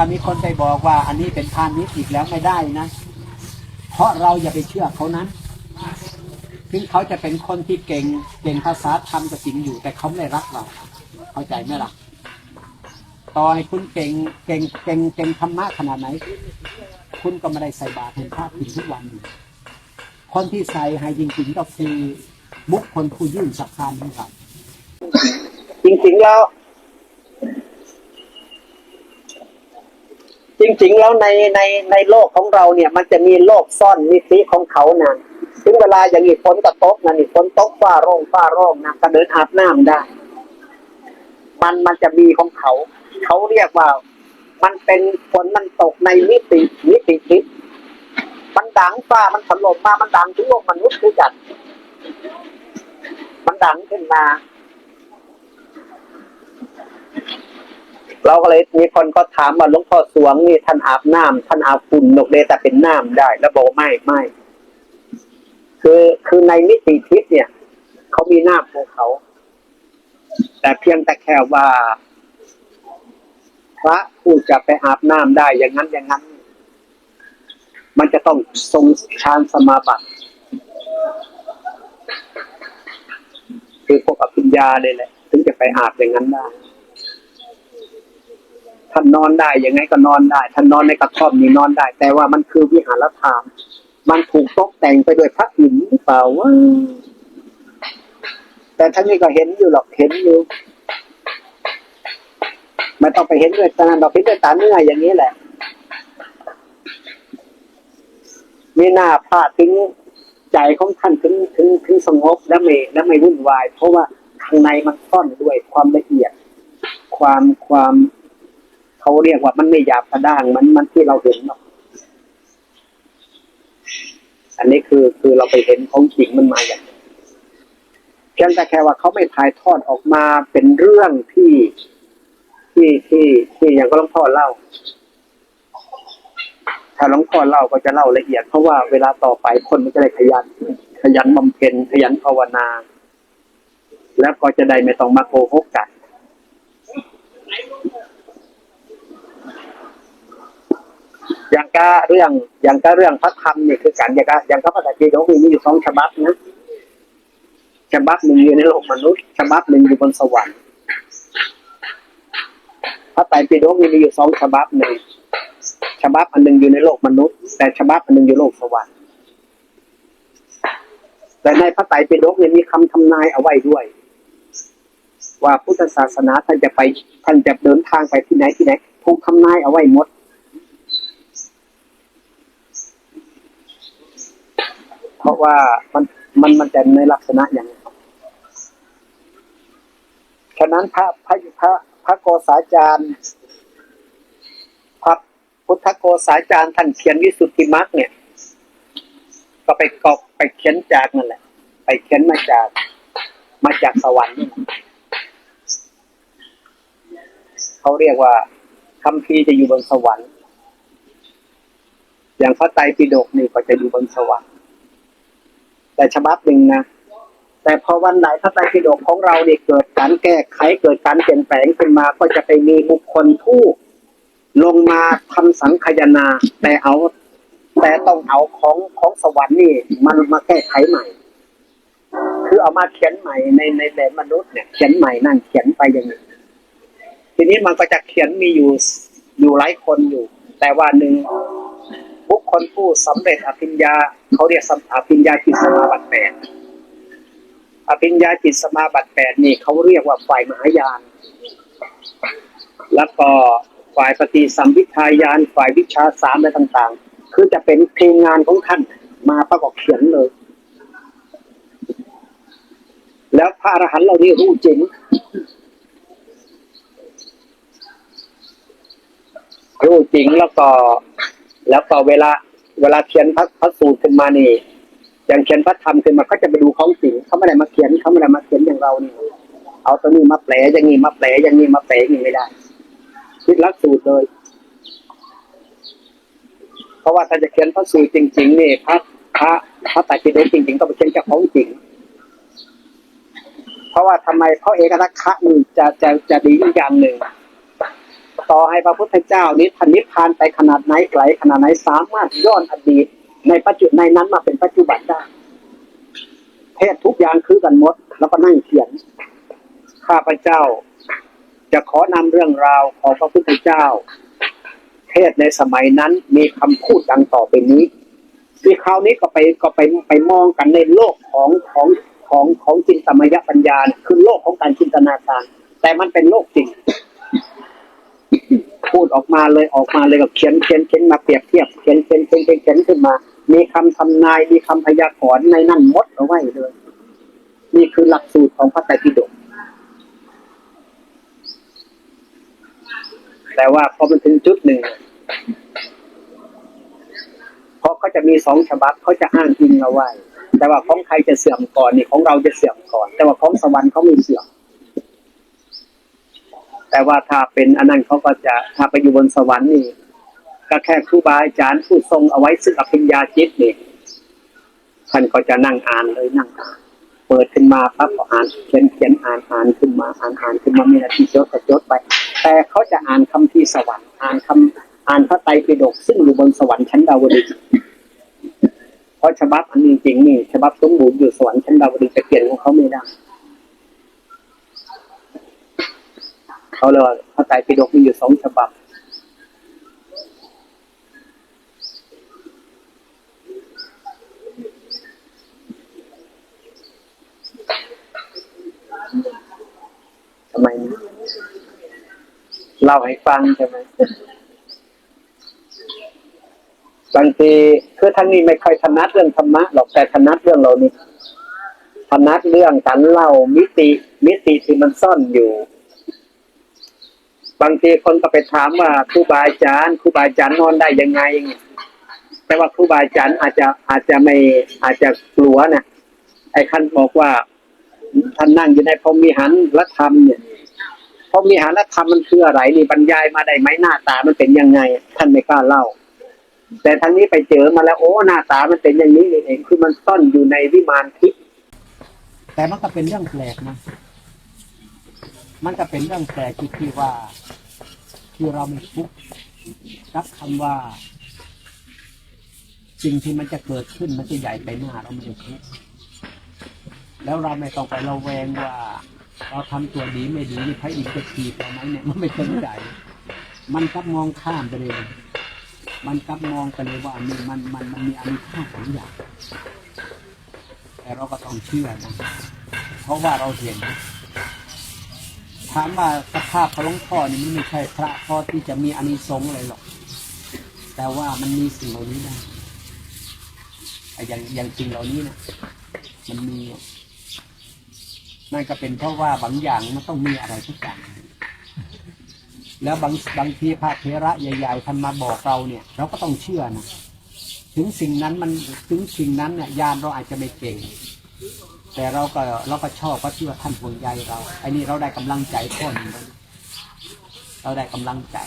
ถ้ามีคนไปบอกว่า อันนี้เป็นพาณิชย์อีกแล้วไม่ได้นะ เพราะเราอย่าไปเชื่อเขานั้นถึงเขาจะเป็นคนที่เก่งเก่งภาษาธรรมก็จริงอยู่ แต่เขาไม่รักเรา เข้าใจไหมล่ะต่อให้คุณเก่งเก่งเก่งเก่งธรรมะขนาดไหน คุณก็ไม่ได้ใส่บาตรเห็นพระกินทุกวันอยู่คนที่ใส่ให้จริงๆก็คือบุคคลผู้ยื่นสักการนี้ครับจริงๆแล้ว จริงๆแล้วในในในโลกของเราเนี่ย มันจะมีโลกซ่อนมิติของเขานะถึงเวลาอย่างนี้ฝนกระตกนะนี่ฝนตกฟ้าโร่งฟ้าโร่งนะก็เดินอาบน้ำได้ มันมันจะมีของเขา เขาเรียกว่า มันเป็นฝนมันตกในมิติมิติทิศมันดังฟ้ามันถล่มมามันดังถึงโลกมนุษย์ด้วยกันมันดังขึ้นมา เราก็เลยมีคนก็ถามว่าหลวงพ่อสวงนี่ท่านอาบน้ำท่านอาบฝุ่นนกเดแต่เป็นน้ำได้ แล้วบอกไม่ไม่คือคือในมิติทิศเนี่ยเขามีน้ำของเขา แต่เพียงแต่แค่ว่า พระผู้จะไปอาบน้ำได้อย่างนั้นอย่างนั้น มันจะต้องทรงฌานสมาบัติคือพวกอภิญญาเลยแหละ ถึงจะไปอาบอย่างนั้นได้ ท่านนอนได้ยังไงก็นอนได้ท่านนอนในกระท่อมนี่นอนได้ แต่ว่ามันคือวิหารธรรมมันถูกตกแต่งไปด้วยพระหินหรือเปล่าวะแต่ท่านนี่ก็เห็นอยู่หรอกเห็นอยู่ไม่ต้องไปเห็นด้วยตาเราเห็นด้วยตาเนื้ออย่างนี้แหละมีหน้าพลาดถึงใจของท่านถึงถึงถึงสงบและไม่และไม่วุ่นวาย เพราะว่าข้างในมันซ่อนด้วยความละเอียด ความความ เขาเรียกว่ามันไม่หยาบกระด้างมันมันที่เราเห็นเนาะอันนี้คือคือเราไปเห็นของจริงมันมาอย่างนี้เพียงแต่แค่ว่าเขาไม่ถ่ายทอดออกมาเป็นเรื่องที่ที่ที่ที่อย่างก็หลวงพ่อเล่า ถ้าหลวงพ่อเล่าก็จะเล่าละเอียดเพราะว่าเวลาต่อไปคนมันจะได้ขยัน ขยันบำเพ็ญขยันภาวนา แล้วก็จะได้ไม่ต้องมาโกหกกัน อย่างก็เรื่องอย่างก็เรื่องพระธรรมนี่คือการอย่างก็อย่างก็พระไตรปิฎกมีอยู่สองฉบับนะฉบับหนึ่งอยู่ในโลกมนุษย์ฉบับหนึ่งอยู่บนสวรรค์พระไตรปิฎกมีอยู่สองฉบับหนึ่งฉบับอันหนึ่งอยู่ในโลกมนุษย์ แต่ฉบับอันหนึ่งอยู่โลกสวรรค์แต่ในพระไตรปิฎกเนี่ยมีคำทำนายเอาไว้ด้วย ว่าพุทธศาสนาท่านจะไปท่านจะเดินทางไปที่ไหนที่ไหนถูกทำนายเอาไว้หมด เพ ราะว่ามันมันมันจะในลักษณะอย่างนี้ฉะนั้นพระพระพระพระโกษาจารย์พระพุทธโกษาจารย์ท่านเขียนวิสุทธิมรรคเนี่ย ก็ไปกอบไปเขียนจากนั่นแหละ ไปเขียนมาจาก มาจากสวรรค์นี่เขาเรียกว่าคำพีจะอยู่บนสวรรค์ อย่างพระไตรปิฎกนี่ก็จะอยู่บนสวรรค์ แต่ฉบับหนึ่งนะแต่พอวันไหนพระไตรปิฎกของเราเนี่ยเกิดการแก้ไขเกิดการเปลี่ยนแปลงขึ้นมา ก็จะไปมีบุคคลผู้ลงมาทำสังคายนา แต่เอา แต่ต้องเอาของของสวรรค์นี่ มันมาแก้ไขใหม่ คือเอามาเขียนใหม่ในในแบบมนุษย์เนี่ยเขียนใหม่นั่นเขียนไปอย่างนี้ทีนี้มันก็จะเขียนมีอยู่อยู่หลายคนอยู่ แต่ว่าหนึ่ง บุคคลผู้สำเร็จอภิญญาเขาเรียกสำอภิญญาจิตสมาบัติแปดอภิญญาจิตสมาบัติแปดนี่เขาเรียกว่าฝ่ายมหายาน แล้วก็ฝ่ายปฏิสัมพิทายาน ฝ่ายวิชาสามอะไรต่างๆ คือจะเป็นเพลงงานของท่านมาประกอบเขียนเลย แล้วพระอรหันต์เหล่านี้รู้จริงรู้จริงแล้วก็ แล้วก็เวลาเวลาเขียนพระพระสูตรขึ้นมานี่อย่างเขียนพระธรรมขึ้นมาก็จะไปดูของจริงเขาไม่ได้มาเขียนเขาไม่ได้มาเขียนอย่างเราเนี่เอาตัวนี้มาแปลอย่างนี้มาแปลอย่างนี้มาแปลอย่างนี้ไม่ได้ คิดลักสูตรเลย เพราะว่าถ้าจะเขียนพระสูตรจริง ๆ นี่พระพระพระไตรปิฎกจริง ๆ ก็ไปเขียนจากของจริง เพราะว่าทำไมเพราะเอกลักษณ์นี่จะจะจะดีอย่างหนึ่ง ต่อให้พระพุทธเจ้านี้ท่านนิพพานไปขนาดไหนไกลขนาดไหนสามารถย้อนอดีตในปัจจุในนั้นมาเป็นปัจจุบันได้เทศทุกอย่างคือกันหมด แล้วก็นั่งเขียน ข้าพเจ้า จะขอนำเรื่องราวของพระพุทธเจ้า เทศในสมัยนั้นมีคำพูดดังต่อไปนี้ที่คราวนี้ก็ไปก็ไปไปมองกันในโลกของของของของจินตมยปัญญาคือโลกของการจินตนาการ แต่มันเป็นโลกจริง พูดออกมาเลยออกมาเลยก็เขียนเขียนเขียนมาเปรียบเทียบเขียนเขียนเขียนเขียนเขียนขึ้นมา มีคำทำนายมีคำพยากรณ์ในนั่นมดเอาไว้เลย นี่คือหลักสูตรของพระไตรปิฎกแต่ว่าพอมันถึงจุดหนึ่งเพราะเขาจะมีสองฉบับเขาจะอ้างอิงเอาไว้ แต่ว่าของใครจะเสื่อมก่อนนี่ของเราจะเสื่อมก่อน แต่ว่าของสวรรค์เขาไม่เสื่อม แต่ว่าถ้าเป็นอันนั้นเขาก็จะถ้าไปอยู่บนสวรรค์นี่ก็แค่ครูบาอาจารย์ผู้ทรงเอาไว้ซึ่งอภิญญาจิตนี่ท่านก็จะนั่งอ่านเลยนั่งอ่านเปิดขึ้นมาปั๊บก็อ่านเขียนเขียนอ่านอ่านขึ้นมาอ่านอ่านขึ้นมามีนาทีจดจดไป แต่เขาจะอ่านคำที่สวรรค์อ่านคำอ่านพระไตรปิฎกซึ่งอยู่บนสวรรค์ชั้นดาวดึงส์เพราะฉบับอันนี้จริงนี่ฉบับสมบูรณ์อยู่สวรรค์ชั้นดาวดึงส์จะเปลี่ยนของเขาไม่ได้ เขาเลยว่าพระไตรปิฎกมีอยู่สองฉบับ ทำไมเล่าให้ฟังใช่ไหมบางทีคือท่านนี้ไม่ค่อยถนัดเรื่องธรรมะหรอกแต่ถนัดเรื่องเรานี่ถนัดเรื่องการเล่ามิติมิติที่มันซ่อนอยู่ บางทีคนก็ไปถามว่าครูบาอาจารย์ครูบาอาจารย์นอนได้ยังไงแต่ว่าครูบาอาจารย์อาจจะอาจจะไม่อาจจะกลัวนะไอ้คันบอกว่าท่านนั่งอยู่ในพรมิหารละธรรมเนี่ยพรมิหารละธรรมมันคืออะไรนี่บรรยายมาได้ไหมหน้าตามันเป็นยังไง ท่านไม่กล้าเล่า แต่ทางนี้ไปเจอมาแล้วโอ้หน้าตามันเป็นอย่างนี้เองคือมันซ่อนอยู่ในวิมานทิพย์แต่มันก็เป็นเรื่องแปลกนะ มันก็เป็นเรื่องแปลกที่ที่ว่าที่เราไม่ทุกข์กับคำว่าสิ่งที่มันจะเกิดขึ้นมันจะใหญ่ไปหน้าเราไม่ได้ทุกข์แล้วเราไม่ต้องไประแวงว่า เราทำตัวดีไม่ดีนี่พระอินทร์จะถีเราไหมเนี่ยมันไม่สนใจมันกลับมองข้ามไปเลยมันกลับมองไปเลยว่ามันมันมันมันมีอนุภาพของอย่างแต่เราก็ต้องเชื่อนะเพราะว่าเราเห็นถามว่าสภาพพระหลวงพ่อนี่มันไม่ใช่พระพ่อที่จะมีอานิสงส์อะไรหรอก แต่ว่ามันมีสิ่งเหล่านี้ได้ไอ้อย่างอย่างสิ่งเหล่านี้นะมันมีนั่นก็เป็นเพราะว่าบางอย่างมันต้องมีอะไรทุกอย่างแล้วบางบางทีพระเทระใหญ่ๆท่านมาบอกเราเนี่ย เราก็ต้องเชื่อนะถึงสิ่งนั้นมันถึงสิ่งนั้นเนี่ยยานเราอาจจะไม่เก่ง แต่เราก็เราก็ชอบเพราะที่ว่าท่านห่วงใยเราไอ้นี่เราได้กำลังใจข้อนึงเราได้กำลังใจ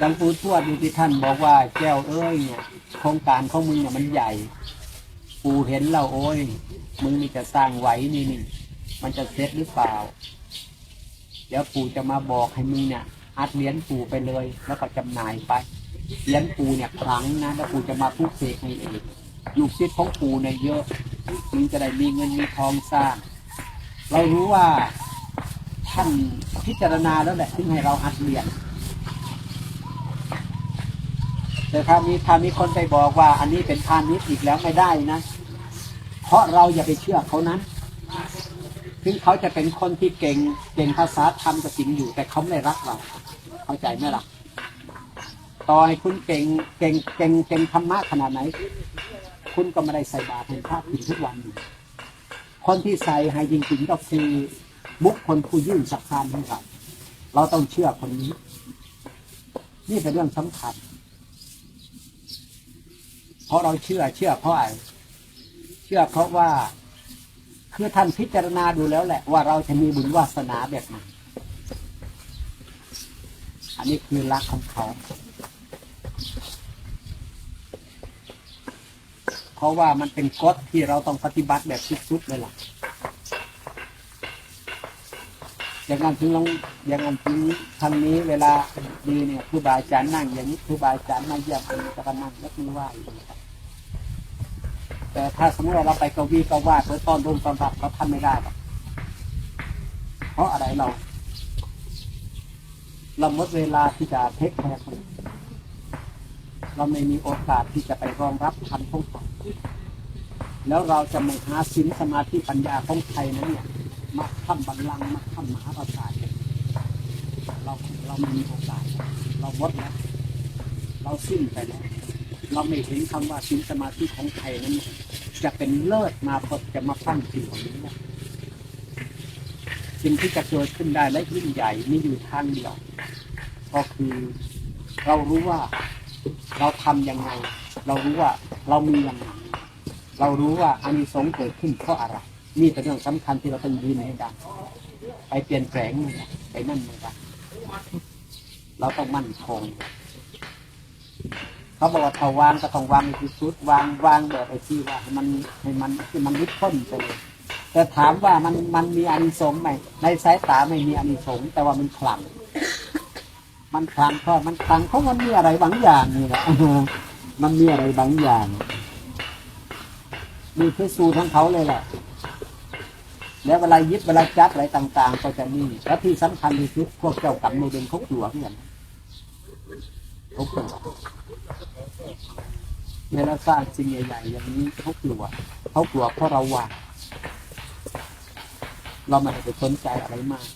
ดังปู่ทวดดูที่ท่านบอกว่าแก้วเอ้ยเนี่ยโครงการของมึงเนี่ยมันใหญ่ปู่เห็นเราโอ้ยมึงนี่จะสร้างไหวนี่นี่มันจะเสร็จหรือเปล่า เดี๋ยวปู่จะมาบอกให้มึงเนี่ยอัดเหรียญปู่ไปเลย แล้วก็จำหน่ายไปเหรียญปู่เนี่ยครั้งนะแล้วปู่จะมาพูดเสกให้เอง ลูกศิษย์ของปู่เนี่ยเยอะมึงจะได้มีเงินมีทองสร้าง เรารู้ว่าท่านพิจารณาแล้วแหละถึงให้เราอัดเหรียญแต่ถ้ามีถ้ามีคนไปบอกว่า อันนี้เป็นพาณิชย์อีกแล้วไม่ได้นะ เพราะเราอย่าไปเชื่อเขานั้นถึงเขาจะเป็นคนที่เก่งเก่งภาษาธรรมก็จริงอยู่ แต่เขาไม่รักเรา เข้าใจไหมล่ะต่อให้คุณเก่งเก่งเก่งเก่งธรรมะขนาดไหน คุณก็ไม่ได้ใส่บาตรให้พระกินทุกวันอยู่คนที่ใส่ให้จริงๆก็คือบุคคลผู้ยื่นสักการให้เราเราต้องเชื่อคนนี้ นี่เป็นเรื่องสำคัญ เพราะเราเชื่อเชื่อเพราะอะไรเชื่อเพราะว่า คือท่านพิจารณาดูแล้วแหละ ว่าเราจะมีบุญวาสนาแบบไหนอันนี้คือรักของเขา เพราะว่ามันเป็นกฎที่เราต้องปฏิบัติแบบสุดๆเลยล่ะอย่างนั้นถึงลงอย่างนั้นถึงทางนี้เวลาดีเนี่ยครูบาอาจารย์นั่ง อย่างนี้ครูบาอาจารย์มาเยี่ยมอันนี้ก็มานั่งแล้วมือไหว้อย่างนี้ครับแต่ถ้าสมมติเราไปกวีก็ว่าเพื่อต้อนรุมต้อนรับเขาทำไม่ได้หรอกเพราะอะไรเรา เราหมดเวลาที่จะเทคแคร์คนเราไม่มีโอกาสที่จะไปรองรับทันพวกเขา แล้วเราจะม่หาสินสมาธิปัญญาของไทยนั้นเนี่ยมาทำบัลลังก์มาทำมหาปราสาทเราเราไม่มีโอกาส เราหมดแล้วเราสิ้นไปแล้วเราไม่เห็นคำว่าสินสมาธิของไทยนั้น จะเป็นเลิศมาพดจะมาปั้นสิ่งเหล่านี้นะสิ่งที่จะเกิดขึ้นได้และยิ่งใหญ่มีอยู่ทางเดียวก็คือเรารู้ว่าเราทำยังไง เรารู้ว่า เรามียังไงเรารู้ว่าอานิสงส์เกิดขึ้นเพราะอะไรนี่เป็นเรื่องสำคัญที่เราต้องยืนให้ได้ไปเปลี่ยนแปลงไม่ได้ไปนั่นไม่ได้เราต้องมั่นคงเขาบอกว่าถ้าวางก็ต้องวางที่สุดวางวางแบบไอ้ที่ว่าให้มันให้มันที่มันริดพ้นไปเลยแต่ถามว่ามันมันมีอานิสงส์ไหมในสายตาไม่มีอานิสงส์แต่ว่ามันขลังมันคลังเพราะมันคลังเพราะมันมีอะไรบางอย่างนี่แหละ มันมีอะไรบางอย่าง มีพิสูจน์ของเขาเลยแหละแล้วเวลายึดเวลาจับอะไรต่าง ๆ ก็จะนี่แล้วที่สำคัญที่สุดพวกเจ้ากรรมในายเวรเขากลัวเพื่อนเขากลัวเวลาสร้างสิ่งใหญ่ๆอย่างนี้เขากลัวเขากลัวเพราะเราวางเราไม่ได้ไปสนใจอะไรมาก